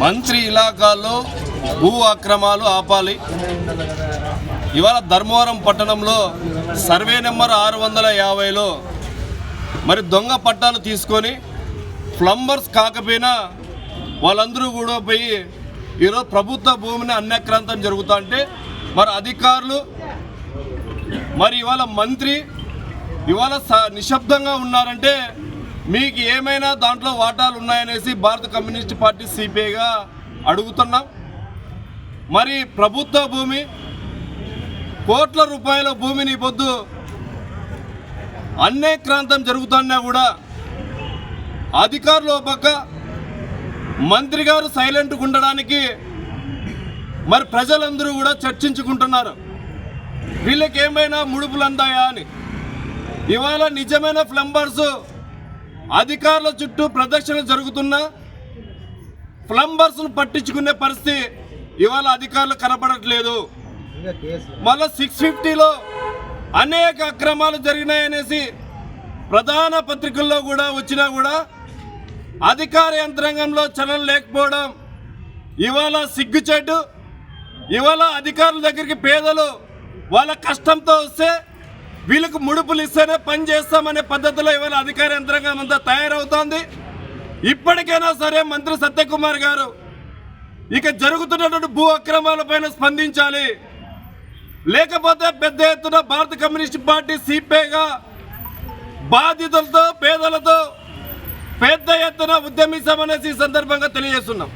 మంత్రి ఇలాకాల్లో భూ అక్రమాలు ఆపాలి. ఇవాళ ధర్మవరం పట్టణంలో సర్వే నెంబర్ ఆరు వందల యాభైలో మరి దొంగ పట్టాలు తీసుకొని ప్లంబర్స్ కాకపోయినా వాళ్ళందరూ కూడా పోయి ఈరోజు ప్రభుత్వ భూమిని అన్యక్రాంతం జరుగుతా అంటే మరి అధికారులు మరి ఇవాళ మంత్రి ఇవాళ స- నిశ్శబ్దంగా ఉన్నారంటే మీకు ఏమైనా దాంట్లో వాటాలు ఉన్నాయనేసి భారత కమ్యూనిస్ట్ పార్టీ సిపిఐగా అడుగుతున్నాం. మరి ప్రభుత్వ భూమి కోట్ల రూపాయల భూమిని పొద్దు అన్యక్రాంతం జరుగుతున్నా కూడా అధికారులు పక్క మంత్రి గారు సైలెంట్గా ఉండడానికి మరి ప్రజలందరూ కూడా చర్చించుకుంటున్నారు. వీళ్ళకి ఏమైనా ముడుపులు అందాయా అని. ఇవాళ నిజమైన ప్లంబర్సు అధికారుల చుట్టూ ప్రదక్షిణ జరుగుతున్నా ప్లంబర్స్ను పట్టించుకునే పరిస్థితి ఇవాళ అధికారులు కనపడట్లేదు. మళ్ళా సిక్స్ ఫిఫ్టీలో అనేక అక్రమాలు జరిగినాయనేసి ప్రధాన పత్రికల్లో కూడా వచ్చినా కూడా అధికార యంత్రాంగంలో చలనం లేకపోవడం ఇవాళ సిగ్గుచెడ్డు ఇవాళ అధికారుల దగ్గరికి పేదలు వాళ్ళ కష్టంతో వస్తే వీళ్ళకు ముడుపులు ఇస్తేనే పని చేస్తామనే పద్ధతిలో ఇవాళ అధికార యంత్రాంగం అంతా తయారవుతోంది? ఇప్పటికైనా సరే మంత్రి సత్యకుమార్ గారు ఇక జరుగుతున్నటువంటి భూ అక్రమాలపైన స్పందించాలి. లేకపోతే పెద్ద ఎత్తున భారత కమ్యూనిస్ట్ పార్టీ సిపిఐగా బాధితులతో పేదలతో పెద్ద ఎత్తున ఉద్యమిస్తామనేసి ఈ సందర్భంగా తెలియజేస్తున్నాం.